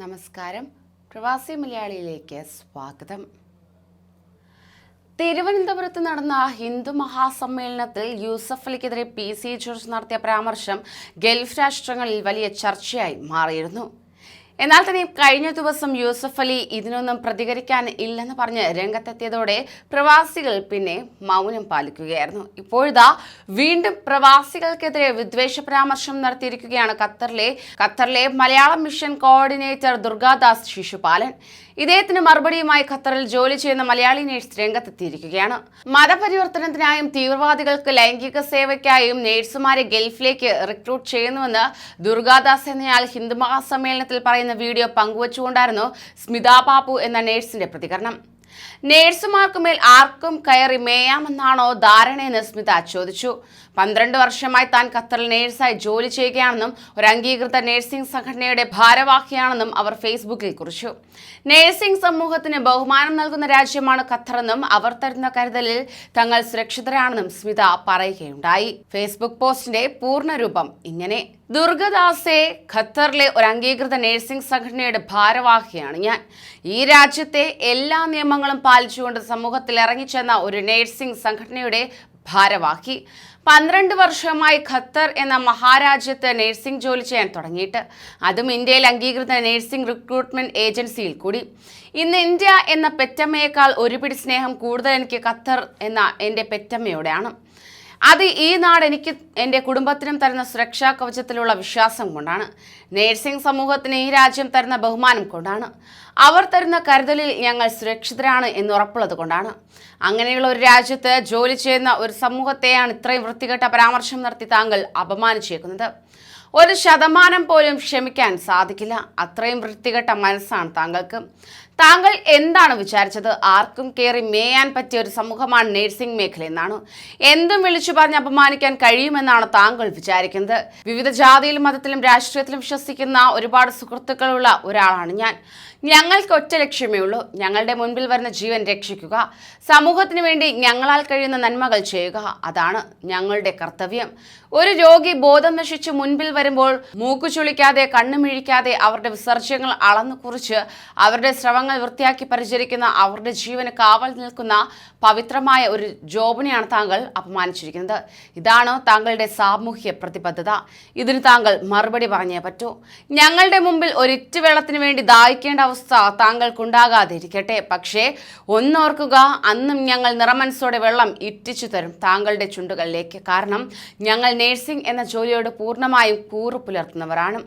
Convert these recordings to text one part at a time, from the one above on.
നമസ്കാരം. പ്രവാസി മലയാളിയിലേക്ക് സ്വാഗതം. തിരുവനന്തപുരത്ത് നടന്ന ഹിന്ദു മഹാസമ്മേളനത്തിൽ യൂസഫ് അലിക്കെതിരെ പി സി ജോർജ് നടത്തിയ പരാമർശം ഗൾഫ് രാഷ്ട്രങ്ങളിൽ വലിയ ചർച്ചയായി മാറിയിരുന്നു. എന്നാൽ തന്നെ കഴിഞ്ഞ ദിവസം യൂസഫ് അലി ഇതിനൊന്നും പ്രതികരിക്കാൻ ഇല്ലെന്ന് പറഞ്ഞ് രംഗത്തെത്തിയതോടെ പ്രവാസികൾ പിന്നെ മൗനം പാലിക്കുകയായിരുന്നു. ഇപ്പോഴിതാ വീണ്ടും പ്രവാസികൾക്കെതിരെ വിദ്വേഷ പരാമർശം നടത്തിയിരിക്കുകയാണ് ഖത്തറിലെ ഖത്തറിലെ മലയാളം മിഷൻ കോർഡിനേറ്റർ ദുർഗാദാസ് ശിശുപാലൻ. ഇദ്ദേഹത്തിന് മറുപടിയുമായി ഖത്തറിൽ ജോലി ചെയ്യുന്ന മലയാളി നേഴ്സ് രംഗത്തെത്തിയിരിക്കുകയാണ്. മതപരിവർത്തനത്തിനായും തീവ്രവാദികൾക്ക് ലൈംഗിക സേവയ്ക്കായും നേഴ്സുമാരെ ഗൾഫിലേക്ക് റിക്രൂട്ട് ചെയ്യുന്നുവെന്ന് ദുർഗാദാസ് എന്നയാൾ ഹിന്ദു മഹാസമ്മേളനത്തിൽ പറയുന്ന. വീഡിയോ പങ്കുവച്ചുകൊണ്ടായിരുന്നു സ്മിതാ ബാബു എന്ന നേഴ്സിന്റെ പ്രതികരണം. നേഴ്സുമാർക്കുമേൽ ആർക്കും കയറി മേയാമെന്നാണോ ധാരണയെന്ന് സ്മിത ചോദിച്ചു. പന്ത്രണ്ട് വർഷമായി താൻ ഖത്തറിൽ നേഴ്സായി ജോലി ചെയ്യുകയാണെന്നും ഒരു അംഗീകൃത നേഴ്സിംഗ് സംഘടനയുടെ ഭാരവാഹിയാണെന്നും അവർ ഫേസ്ബുക്കിൽ കുറിച്ചു. നേഴ്സിംഗ് സമൂഹത്തിന് ബഹുമാനം നൽകുന്ന രാജ്യമാണ് ഖത്തറെന്നും അവർ തരുന്ന കരുതലിൽ തങ്ങൾ സുരക്ഷിതരാണെന്നും സ്മിത പറയുകയുണ്ടായി. ഫേസ്ബുക്ക് പോസ്റ്റിന്റെ പൂർണരൂപം ഇങ്ങനെ. ദുർഗദാസെ ഖത്തറിലെ ഒരു അംഗീകൃത നഴ്സിംഗ് സംഘടനയുടെ ഭാരവാഹിയാണ് ഞാൻ. ഈ രാജ്യത്തെ എല്ലാ നിയമങ്ങളും പാലിച്ചുകൊണ്ട് സമൂഹത്തിൽ ഇറങ്ങിച്ചെന്ന ഒരു നഴ്സിംഗ് സംഘടനയുടെ ഭാരവാഹി. പന്ത്രണ്ട് വർഷമായി ഖത്തർ എന്ന മഹാരാജ്യത്ത് നഴ്സിംഗ് ജോലി ചെയ്യാൻ തുടങ്ങിയിട്ട്. അതും ഇന്ത്യയിൽ അംഗീകൃത നഴ്സിംഗ് റിക്രൂട്ട്മെന്റ് ഏജൻസിയിൽ കൂടി. ഇന്ന് ഇന്ത്യ എന്ന പെറ്റമ്മയേക്കാൾ ഒരുപിടി സ്നേഹം കൂടുതൽ എനിക്ക് ഖത്തർ എന്ന എന്റെ പെറ്റമ്മയോടെയാണ്. അത് ഈ നാട് എനിക്ക് എന്റെ കുടുംബത്തിനും തരുന്ന സുരക്ഷാ കവചത്തിലുള്ള വിശ്വാസം കൊണ്ടാണ്. നേഴ്സിംഗ് സമൂഹത്തിന് ഈ രാജ്യം തരുന്ന ബഹുമാനം കൊണ്ടാണ്. അവർ തരുന്ന കരുതലിൽ ഞങ്ങൾ സുരക്ഷിതരാണ് എന്ന് ഉറപ്പുള്ളത് കൊണ്ടാണ്. അങ്ങനെയുള്ള ഒരു രാജ്യത്ത് ജോലി ചെയ്യുന്ന ഒരു സമൂഹത്തെയാണ് ഇത്രയും വൃത്തികെട്ട പരാമർശം നടത്തി താങ്കൾ അപമാനിച്ചേക്കുന്നത്. ഒരു ശതമാനം പോലും ക്ഷമിക്കാൻ സാധിക്കില്ല. അത്രയും വൃത്തികെട്ട മനസ്സാണ് താങ്കൾക്ക്. താങ്കൾ എന്താണ് വിചാരിച്ചത്? ആർക്കും കയറി മേയാൻ പറ്റിയ ഒരു സമൂഹമാണ് നഴ്സിംഗ് മേഖല എന്നാണ്. എന്തും വിളിച്ചു പറഞ്ഞ് അപമാനിക്കാൻ കഴിയുമെന്നാണ് താങ്കൾ വിചാരിക്കുന്നത്. വിവിധ ജാതിയിലും മതത്തിലും രാഷ്ട്രീയത്തിലും വിശ്വസിക്കുന്ന ഒരുപാട് സുഹൃത്തുക്കളുള്ള ഒരാളാണ് ഞാൻ. ഞങ്ങൾക്ക് ഒറ്റ ലക്ഷ്യമേ ഉള്ളൂ. ഞങ്ങളുടെ മുൻപിൽ വരുന്ന ജീവൻ രക്ഷിക്കുക. സമൂഹത്തിന് വേണ്ടി ഞങ്ങളാൽ കഴിയുന്ന നന്മകൾ ചെയ്യുക. അതാണ് ഞങ്ങളുടെ കർത്തവ്യം. ഒരു രോഗി ബോധം നശിച്ച് മുൻപിൽ വരുമ്പോൾ മൂക്കുചുളിക്കാതെ കണ്ണുമിഴിക്കാതെ അവരുടെ വിസർജ്യങ്ങൾ അളന്നു കുറിച്ച് അവരുടെ സ്രവങ്ങൾ വൃത്തിയാക്കി പരിചരിക്കുന്ന അവരുടെ ജീവന് കാവൽ നിൽക്കുന്ന പവിത്രമായ ഒരു ജോബിനെയാണ് താങ്കൾ അപമാനിച്ചിരിക്കുന്നത്. ഇതാണ് താങ്കളുടെ സാമൂഹ്യ പ്രതിബദ്ധത. ഇതിന് താങ്കൾ മറുപടി പറഞ്ഞേ പറ്റൂ. ഞങ്ങളുടെ മുമ്പിൽ ഒരിറ്റ് വെള്ളത്തിന് വേണ്ടി ദാഹിക്കേണ്ട അവസ്ഥ താങ്കൾക്കുണ്ടാകാതെ ഇരിക്കട്ടെ. പക്ഷേ ഒന്നോർക്കുക അന്നും ഞങ്ങൾ നിറമനസ്സോടെ വെള്ളം ഇറ്റിച്ചു തരും താങ്കളുടെ ചുണ്ടുകളിലേക്ക്. കാരണം ഞങ്ങൾ നേഴ്സിംഗ് എന്ന ജോലിയോട് പൂർണമായും കൂറു പുലർത്തുന്നവരാണ്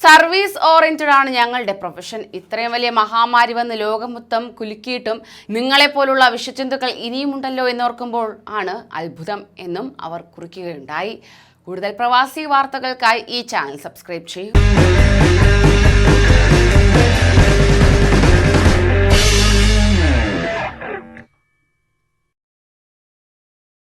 സർവീസ് ഓറിയന്റഡ് ആണ് ഞങ്ങളുടെ പ്രൊഫഷൻ. ഇത്രയും വലിയ മഹാമാരി വന്ന് ലോകം മൊത്തം കുലുക്കിയിട്ടും നിങ്ങളെപ്പോലുള്ള വിഷചിന്തുക്കൾ ഇനിയുമുണ്ടല്ലോ എന്നോർക്കുമ്പോൾ ആണ് അത്ഭുതം എന്നും അവർ കുറിക്കുകയുണ്ടായി. കൂടുതൽ പ്രവാസി വാർത്തകൾക്കായി ഈ ചാനൽ സബ്സ്ക്രൈബ് ചെയ്യൂ.